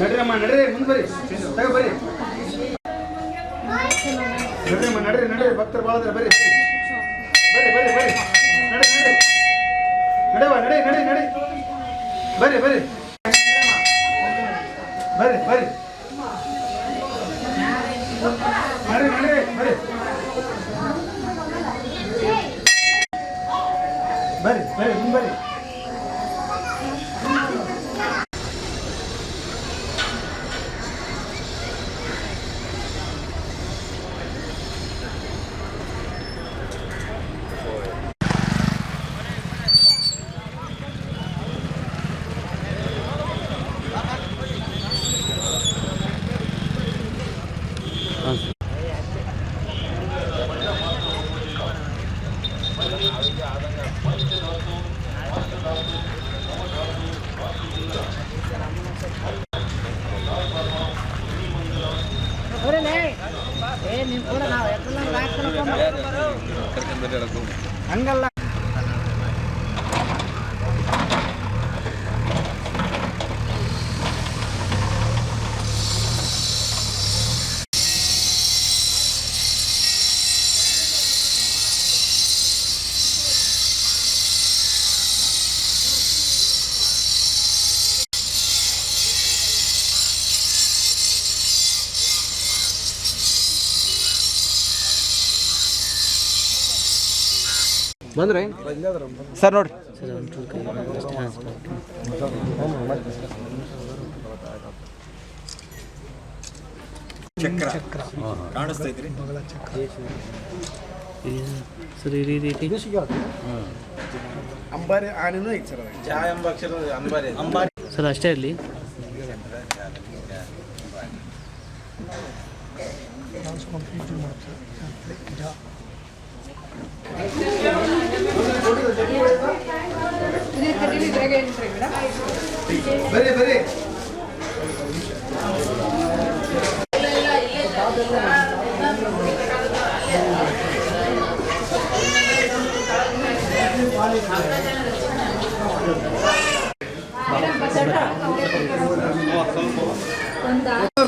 ನಡ್ರಮ್ಮ ನಡ್ರಿ, ಮುಂದೆ ಬರ್ರಿ. ತಗ ಬರ್ರಿ. ಅಮ್ಮ, ನಡ್ರಿ ನಡ್ರಿ, ಭಕ್ತರು ಭಾಳ ಬರ್ರಿ. ಬರ್ರಿ ಬರ್ರಿ ಬರ್ರಿ. ನಡೆ ನಡೆ ನಡೆವ ನಡಿ ನಡಿ ನಡಿ. ಬರ್ರಿ ಬರ್ರಿ. ಬರ್ರಿ ಬರ್ರಿ. ನಡಿ ನಡ್ರಿ, ಬರ್ರಿ. ಬರ್ರಿ ಬರ್ರಿ, ಮುಂದೆ ಬರ್ರಿ. ಹಂಗಲ್ಲ ಬಂದ್ರೆ? ಸರ್ ನೋಡ್ರಿ. ಸರ್. ಈ ರೀತಿ ಅಂಬಾರಿ ಆನೆನೂ ಐತೆ ಸರ್ ಸರ್ ಅಷ್ಟೇ ಇರಲಿ ಬರ್ರಿ ಬರ್ರಿ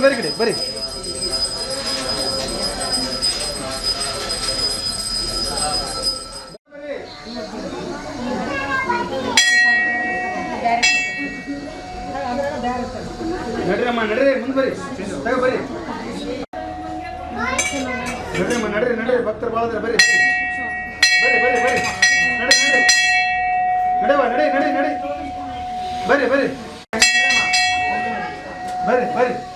ಬರೀ ಕಡೆ ಬರ್ರಿ ನಡ್ರಮ್ಮ ನಡ್ರಿ, ಮುಂದೆ ಬರ್ರಿ. ತಗ ಬರ್ರಿ. ನಡ್ರಮ್ಮ ನಡ್ರಿ ನಡ್ರಿ. ಭಕ್ತರು ಭಾಳ ಬರ್ರಿ. ಬರ್ರಿ ಬರ್ರಿ ಬರ್ರಿ. ನಡಿ ನಡ್ರಿ. ನಡೆವ ನಡಿ ನಡಿ ನಡಿ ಬರ್ರಿ ಬರ್ರಿ. ಬರ್ರಿ ಬರ್ರಿ.